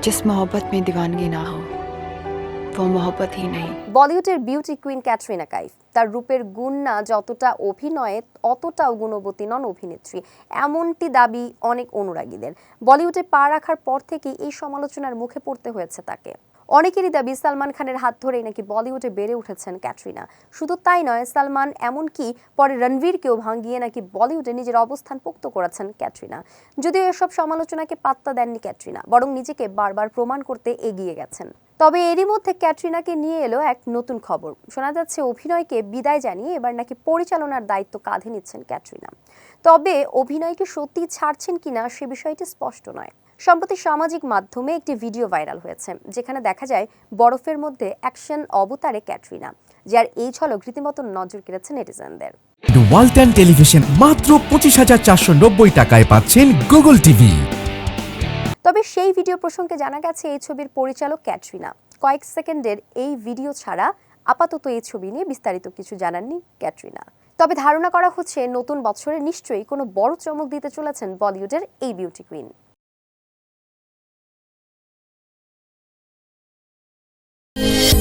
जिस मोहब्बत में दीवानगी ना हो वो मोहब्बत ही नहीं বলিউডের বিউটি কুইন ক্যাটরিনা কাইফ তার রূপের গুণ না যতটা অভিনয়ে অতটাও গুণবতী নন অভিনেত্রী এমনটি দাবি অনেক অনুরাগীদের বলিউডে পা রাখার পর থেকেই এই সমালোচনার মুখে পড়তে হয়েছে তাকে অনেকেরই দাবি সালমান খানের হাত ধরেই নাকি বলিউডে বেড়ে উঠেছেন ক্যাটরিনা। শুধু তাই নয়, সালমান এমনকি পরে রণবীরকেও ভাঙিয়ে নাকি বলিউডে নিজের অবস্থান পোক্ত করেছেন ক্যাটরিনা। যদিও এসব সমালোচনাকে পাত্তা দেননি ক্যাটরিনা, বরং নিজেকে বারবার প্রমাণ করতে এগিয়ে গেছেন। তবে এরই মধ্যে ক্যাটরিনাকে নিয়ে এলো এক নতুন খবর। শোনা যাচ্ছে, অভিনয়কে বিদায় জানিয়ে এবার নাকি পরিচালনার দায়িত্ব কাঁধে নিচ্ছেন ক্যাটরিনা। তবে অভিনয়কে সত্যি ছাড়ছেন কিনা সে বিষয়টি স্পষ্ট নয়। সম্প্রতি সামাজিক মাধ্যমে একটি ভিডিও ভাইরাল হয়েছে যেখানে দেখা যায় বরফের মধ্যে অ্যাকশন অবতারে ক্যাটরিনা যার এই ঝলক রীতিমতো নজর কেড়েছে নেটিজেনদের। ওয়ালটন টেলিভিশন মাত্র পঁচিশ হাজার চারশো নব্বই টাকায় পাচ্ছেন গুগল টিভি তবে সেই ভিডিও প্রসঙ্গে জানা গেছে এই ছবির পরিচালক ক্যাটরিনা। কয়েক সেকেন্ডের এই ভিডিও ছাড়া আপাতত এই ছবি নিয়ে বিস্তারিত কিছু জানাননি ক্যাটরিনা। তবে ধারণা করা হচ্ছে নতুন বছরে নিশ্চয়ই কোনো বড় চমক দিতে চলেছেন বলিউডের এই বিউটি কুইন। Thank